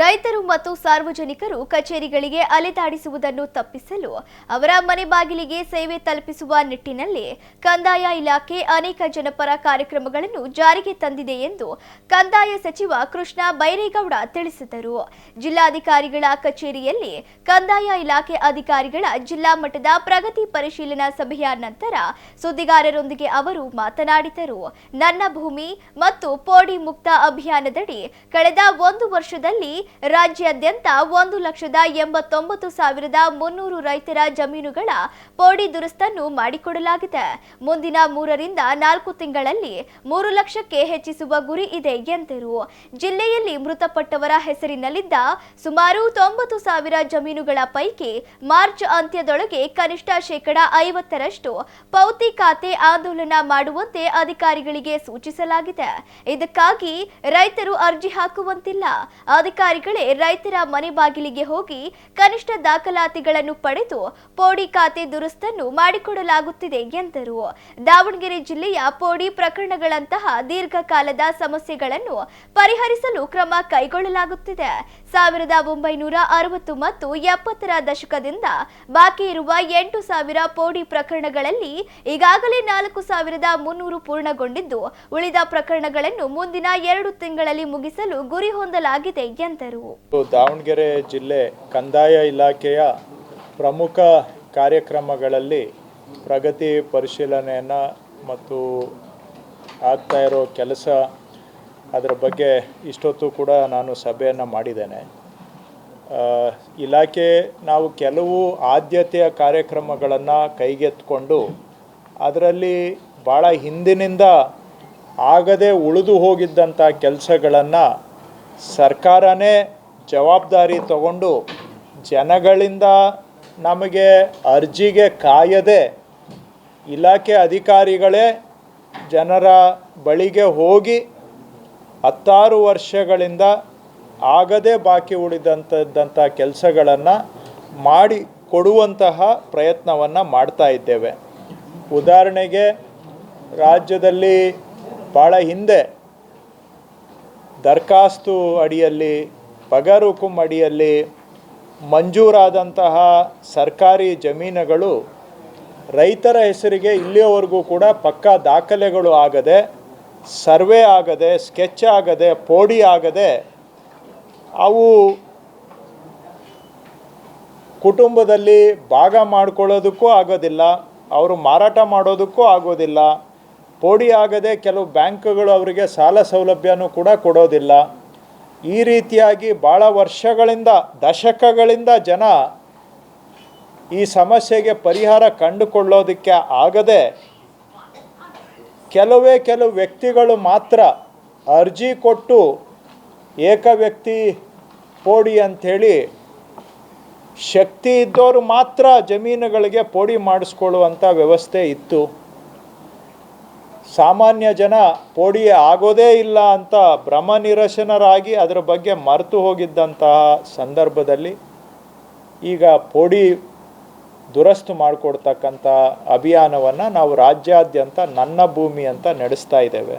ರೈತರು ಮತ್ತು ಸಾರ್ವಜನಿಕರು ಕಚೇರಿಗಳಿಗೆ ಅಲೆದಾಡಿಸುವುದನ್ನು ತಪ್ಪಿಸಲು ಅವರ ಮನೆ ಬಾಗಿಲಿಗೆ ಸೇವೆ ತಲುಪಿಸುವ ನಿಟ್ಟಿನಲ್ಲಿ ಕಂದಾಯ ಇಲಾಖೆ ಅನೇಕ ಜನಪರ ಕಾರ್ಯಕ್ರಮಗಳನ್ನು ಜಾರಿಗೆ ತಂದಿದೆ ಎಂದು ಕಂದಾಯ ಸಚಿವ ಕೃಷ್ಣ ಬೈರೇಗೌಡ ತಿಳಿಸಿದರು. ಜಿಲ್ಲಾಧಿಕಾರಿಗಳ ಕಚೇರಿಯಲ್ಲಿ ಕಂದಾಯ ಇಲಾಖೆ ಅಧಿಕಾರಿಗಳ ಜಿಲ್ಲಾ ಮಟ್ಟದ ಪ್ರಗತಿ ಪರಿಶೀಲನಾ ಸಭೆಯ ನಂತರ ಸುದ್ದಿಗಾರರೊಂದಿಗೆ ಅವರು ಮಾತನಾಡಿದರು. ನನ್ನ ಭೂಮಿ ಮತ್ತು ಪೋಡಿ ಮುಕ್ತ ಅಭಿಯಾನದಡಿ ಕಳೆದ ಒಂದು ವರ್ಷದಲ್ಲಿ ರಾಜ್ಯಾದ್ಯಂತ ಒಂದು ಲಕ್ಷದ ಎಂಬತ್ತೊಂಬತ್ತು ಸಾವಿರದ ಮುನ್ನೂರು ರೈತರ ಜಮೀನುಗಳ ಪೋಡಿ ದುರಸ್ತನ್ನು ಮಾಡಿಕೊಡಲಾಗಿದೆ. ಮುಂದಿನ ಮೂರರಿಂದ ನಾಲ್ಕು ತಿಂಗಳಲ್ಲಿ ಮೂರು ಲಕ್ಷಕ್ಕೆ ಹೆಚ್ಚಿಸುವ ಗುರಿ ಇದೆ ಎಂದರು. ಜಿಲ್ಲೆಯಲ್ಲಿ ಮೃತಪಟ್ಟವರ ಹೆಸರಿನಲ್ಲಿದ್ದ ಸುಮಾರು ತೊಂಬತ್ತು ಸಾವಿರ ಜಮೀನುಗಳ ಪೈಕಿ ಮಾರ್ಚ್ ಅಂತ್ಯದೊಳಗೆ ಕನಿಷ್ಠ ಶೇಕಡ ಐವತ್ತರಷ್ಟು ಪೌತಿ ಖಾತೆ ಆಂದೋಲನ ಮಾಡುವಂತೆ ಅಧಿಕಾರಿಗಳಿಗೆ ಸೂಚಿಸಲಾಗಿದೆ. ಇದಕ್ಕಾಗಿ ರೈತರು ಅರ್ಜಿ ಹಾಕುವಂತಿಲ್ಲ. ಅಧಿಕಾರಿಗಳೇ ರೈತರ ಮನೆ ಬಾಗಿಲಿಗೆ ಹೋಗಿ ಕನಿಷ್ಠ ದಾಖಲಾತಿಗಳನ್ನು ಪಡೆದು ಪೋಡಿ ಖಾತೆ ದುರಸ್ತನ್ನು ಮಾಡಿಕೊಡಲಾಗುತ್ತಿದೆ ಎಂದರು. ದಾವಣಗೆರೆ ಜಿಲ್ಲೆಯ ಪೋಡಿ ಪ್ರಕರಣಗಳಂತಹ ದೀರ್ಘಕಾಲದ ಸಮಸ್ಯೆಗಳನ್ನು ಪರಿಹರಿಸಲು ಕ್ರಮ ಕೈಗೊಳ್ಳಲಾಗುತ್ತಿದೆ. ಸಾವಿರದ ಒಂಬೈನೂರ ಅರವತ್ತು ಮತ್ತು ಎಪ್ಪತ್ತರ ದಶಕದಿಂದ ಬಾಕಿ ಇರುವ ಎಂಟು ಸಾವಿರ ಪೋಡಿ ಪ್ರಕರಣಗಳಲ್ಲಿ ಈಗಾಗಲೇ ನಾಲ್ಕು ಸಾವಿರದ ಮುನ್ನೂರು ಪೂರ್ಣಗೊಂಡಿದ್ದು, ಉಳಿದ ಪ್ರಕರಣಗಳನ್ನು ಮುಂದಿನ ಎರಡು ತಿಂಗಳಲ್ಲಿ ಮುಗಿಸಲು ಗುರಿ ಹೊಂದಲಾಗಿದೆ ಎಂದರು. ದಾವಣಗೆರೆ ಜಿಲ್ಲೆ ಕಂದಾಯ ಇಲಾಖೆಯ ಪ್ರಮುಖ ಕಾರ್ಯಕ್ರಮಗಳಲ್ಲಿ ಪ್ರಗತಿ ಪರಿಶೀಲನೆಯನ್ನು ಮತ್ತು ಆಗ್ತಾ ಇರೋ ಕೆಲಸ ಅದರ ಬಗ್ಗೆ ಇಷ್ಟೊತ್ತು ಕೂಡ ನಾನು ಸಭೆಯನ್ನು ಮಾಡಿದ್ದೇನೆ. ಇಲಾಖೆ ನಾವು ಕೆಲವು ಆದ್ಯತೆಯ ಕಾರ್ಯಕ್ರಮಗಳನ್ನು ಕೈಗೆತ್ಕೊಂಡು ಅದರಲ್ಲಿ ಭಾಳ ಹಿಂದಿನಿಂದ ಆಗದೆ ಉಳಿದು ಹೋಗಿದ್ದಂಥ ಕೆಲಸಗಳನ್ನು ಸರ್ಕಾರನೇ ಜವಾಬ್ದಾರಿ ತಗೊಂಡು ಜನಗಳಿಂದ ನಮಗೆ ಅರ್ಜಿಗೆ ಕಾಯದೆ ಇಲಾಖೆ ಅಧಿಕಾರಿಗಳೇ ಜನರ ಬಳಿಗೆ ಹೋಗಿ ಹತ್ತಾರು ವರ್ಷಗಳಿಂದ ಆಗದೆ ಬಾಕಿ ಉಳಿದಂಥದ್ದಂಥ ಕೆಲಸಗಳನ್ನು ಮಾಡಿ ಕೊಡುವಂತಹ ಪ್ರಯತ್ನವನ್ನು ಮಾಡ್ತಾ ಇದ್ದೇವೆ. ಉದಾಹರಣೆಗೆ ರಾಜ್ಯದಲ್ಲಿ ಭಾಳ ಹಿಂದೆ ದರ್ಖಾಸ್ತು ಅಡಿಯಲ್ಲಿ ಪಗಾರ್ ಹುಕುಂ ಅಡಿಯಲ್ಲಿ ಮಂಜೂರಾದಂತಹ ಸರ್ಕಾರಿ ಜಮೀನುಗಳು ರೈತರ ಹೆಸರಿಗೆ ಇಲ್ಲಿಯವರೆಗೂ ಕೂಡ ಪಕ್ಕಾ ದಾಖಲೆಗಳು ಆಗದೆ, ಸರ್ವೆ ಆಗದೆ, ಸ್ಕೆಚ್ ಆಗದೆ, ಪೋಡಿ ಆಗದೆ ಅವು ಕುಟುಂಬದಲ್ಲಿ ಭಾಗ ಮಾಡ್ಕೊಳ್ಳೋದಕ್ಕೂ ಆಗೋದಿಲ್ಲ, ಅವರು ಮಾರಾಟ ಮಾಡೋದಕ್ಕೂ ಆಗೋದಿಲ್ಲ. ಪೋಡಿ ಆಗದೆ ಕೆಲವು ಬ್ಯಾಂಕ್ಗಳು ಅವರಿಗೆ ಸಾಲ ಸೌಲಭ್ಯನೂ ಕೂಡ ಕೊಡೋದಿಲ್ಲ. ಈ ರೀತಿಯಾಗಿ ಭಾಳ ವರ್ಷಗಳಿಂದ, ದಶಕಗಳಿಂದ ಜನ ಈ ಸಮಸ್ಯೆಗೆ ಪರಿಹಾರ ಕಂಡುಕೊಳ್ಳೋದಕ್ಕೆ ಆಗದೆ ಕೆಲವೇ ಕೆಲವು ವ್ಯಕ್ತಿಗಳು ಮಾತ್ರ ಅರ್ಜಿ ಕೊಟ್ಟು ಏಕ ವ್ಯಕ್ತಿ ಪೋಡಿ ಅಂಥೇಳಿ ಶಕ್ತಿ ಇದ್ದವರು ಮಾತ್ರ ಜಮೀನುಗಳಿಗೆ ಪೋಡಿ ಮಾಡಿಸ್ಕೊಳ್ಳುವಂಥ ವ್ಯವಸ್ಥೆ ಇತ್ತು. ಸಾಮಾನ್ಯ ಜನ ಪೋಡಿ ಆಗೋದೇ ಇಲ್ಲ ಅಂತ ಭ್ರಮ ನಿರಸನರಾಗಿ ಅದರ ಬಗ್ಗೆ ಮರೆತು ಹೋಗಿದ್ದಂತಹ ಸಂದರ್ಭದಲ್ಲಿ ಈಗ ಪೋಡಿ ದುರಸ್ತು ಮಾಡಿಕೊಡ್ತಕ್ಕಂಥ ಅಭಿಯಾನವನ್ನು ನಾವು ರಾಜ್ಯಾದ್ಯಂತ ನನ್ನ ಭೂಮಿ ಅಂತ ನಡೆಸ್ತಾ ಇದ್ದೇವೆ.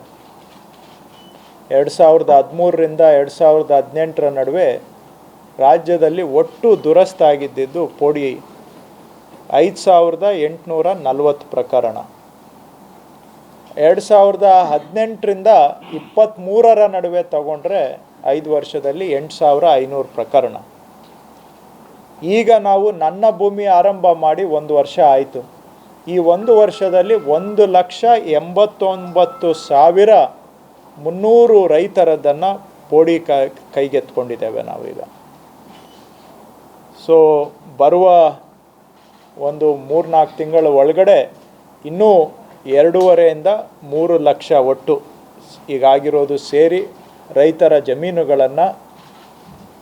ಎರಡು ಸಾವಿರದ ಹದಿಮೂರರಿಂದ ಎರಡು ಸಾವಿರದ ಹದಿನೆಂಟರ ನಡುವೆ ರಾಜ್ಯದಲ್ಲಿ ಒಟ್ಟು ದುರಸ್ತಾಗಿದ್ದಿದ್ದು ಪೋಡಿ ಐದು ಸಾವಿರದ ಎಂಟುನೂರ ನಲವತ್ತು ಪ್ರಕರಣ. ಎರಡು ಸಾವಿರದ ಹದಿನೆಂಟರಿಂದ ಇಪ್ಪತ್ತ್ಮೂರರ ನಡುವೆ ತಗೊಂಡ್ರೆ ಐದು ವರ್ಷದಲ್ಲಿ ಎಂಟು ಸಾವಿರ ಐನೂರು ಪ್ರಕರಣ. ಈಗ ನಾವು ನನ್ನ ಭೂಮಿ ಆರಂಭ ಮಾಡಿ ಒಂದು ವರ್ಷ ಆಯಿತು. ಈ ಒಂದು ವರ್ಷದಲ್ಲಿ ಒಂದು ಲಕ್ಷ ಎಂಬತ್ತೊಂಬತ್ತು ಸಾವಿರ ಮುನ್ನೂರು ರೈತರದನ್ನು ಪೋಡಿ ಕ ಕೈಗೆತ್ಕೊಂಡಿದ್ದೇವೆ ನಾವೀಗ. ಸೊ ಬರುವ ಒಂದು ಮೂರ್ನಾಲ್ಕು ತಿಂಗಳ ಒಳಗಡೆ ಇನ್ನೂ ಎರಡೂವರೆಯಿಂದ ಮೂರು ಲಕ್ಷ ಒಟ್ಟು ಈಗಾಗಿರೋದು ಸೇರಿ ರೈತರ ಜಮೀನುಗಳನ್ನು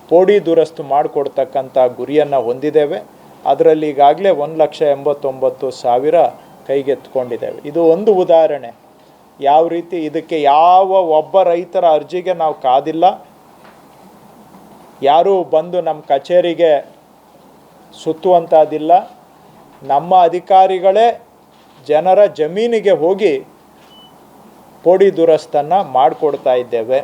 ಪೋಡಿ ದುರಸ್ತು ಮಾಡಿಕೊಡ್ತಕ್ಕಂಥ ಗುರಿಯನ್ನು ಹೊಂದಿದ್ದೇವೆ. ಅದರಲ್ಲಿ ಈಗಾಗಲೇ ಒಂದು ಲಕ್ಷ ಎಂಬತ್ತೊಂಬತ್ತು ಸಾವಿರ ಕೈಗೆತ್ಕೊಂಡಿದ್ದೇವೆ ಇದು ಒಂದು ಉದಾಹರಣೆ. ಯಾವ ರೀತಿ ಇದಕ್ಕೆ ಯಾವ ಒಬ್ಬ ರೈತರ ಅರ್ಜಿಗೆ ನಾವು ಕಾದಿಲ್ಲ. ಯಾರೂ ಬಂದು ನಮ್ಮ ಕಚೇರಿಗೆ ಸುತ್ತುವಂಥದ್ದಿಲ್ಲ ನಮ್ಮ ಅಧಿಕಾರಿಗಳೇ ಜನರ ಜಮೀನಿಗೆ ಹೋಗಿ ಪೋಡಿ ದುರಸ್ತನ್ನು ಮಾಡಿಕೊಡ್ತಾ ಇದ್ದೇವೆ.